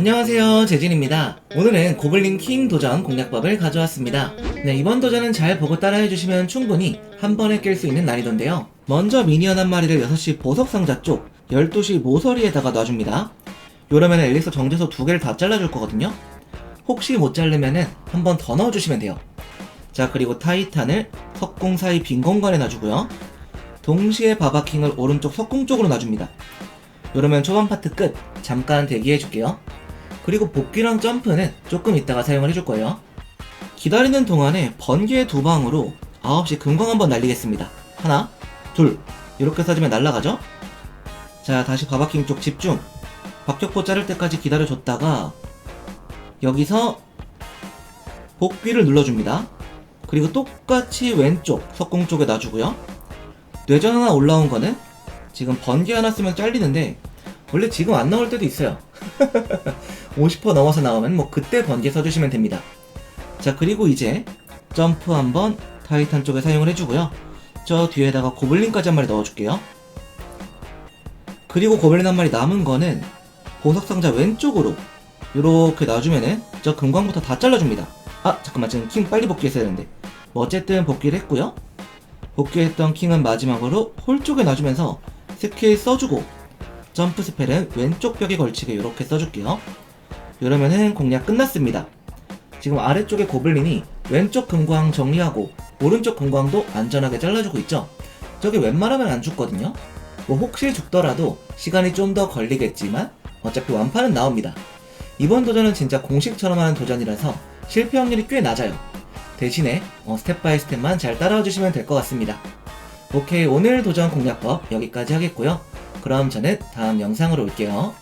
안녕하세요. 재진입니다. 오늘은 고블린 킹 도전 공략법을 가져왔습니다. 네 이번 도전은 잘 보고 따라해주시면 충분히 한 번에 깰 수 있는 난이도인데요. 먼저 미니언 한 마리를 6시 보석 상자 쪽 12시 모서리에다가 놔줍니다. 이러면 엘릭서 정제소 두 개를 다 잘라줄 거거든요. 혹시 못 자르면은 한 번 더 넣어주시면 돼요. 자 그리고 타이탄을 석궁 사이 빈 공간에 놔주고요. 동시에 바바킹을 오른쪽 석궁 쪽으로 놔줍니다. 이러면 초반 파트 끝 잠깐 대기해줄게요 그리고 복귀랑 점프는 조금 이따가 사용을 해줄 거예요. 기다리는 동안에 번개 두 방으로 9시 금광 한번 날리겠습니다. 하나, 둘, 이렇게 써주면 날라가죠? 자, 다시 바바킹 쪽 집중. 박격포 자를 때까지 기다려줬다가 여기서 복귀를 눌러줍니다. 그리고 똑같이 왼쪽 석궁 쪽에 놔주고요. 뇌전 하나 올라온 거는 지금 번개 하나 쓰면 잘리는데 원래 지금 안 나올 때도 있어요. 50% 넘어서 나오면 뭐 그때 번개 써주시면 됩니다. 자 그리고 이제 점프 한번 타이탄 쪽에 사용을 해주고요. 저 뒤에다가 고블린까지 한 마리 넣어줄게요. 그리고 고블린 한 마리 남은 거는 보석 상자 왼쪽으로 이렇게 놔주면은 저 금광부터 다 잘라줍니다. 아 잠깐만 지금 킹 빨리 복귀했어야 되는데 뭐 어쨌든 복귀를 했고요. 복귀했던 킹은 마지막으로 홀 쪽에 놔주면서 스킬 써주고 점프 스펠은 왼쪽 벽에 걸치게 이렇게 써줄게요. 이러면은 공략 끝났습니다. 지금 아래쪽에 고블린이 왼쪽 금광 정리하고 오른쪽 금광도 안전하게 잘라주고 있죠. 저게 웬만하면 안 죽거든요. 뭐 혹시 죽더라도 시간이 좀 더 걸리겠지만 어차피 완판은 나옵니다. 이번 도전은 진짜 공식처럼 하는 도전이라서 실패 확률이 꽤 낮아요. 대신에 어, 스텝 바이 스텝만 잘 따라와 주시면 될 것 같습니다. 오케이 오늘 도전 공략법 여기까지 하겠고요. 그럼 저는 다음 영상으로 올게요.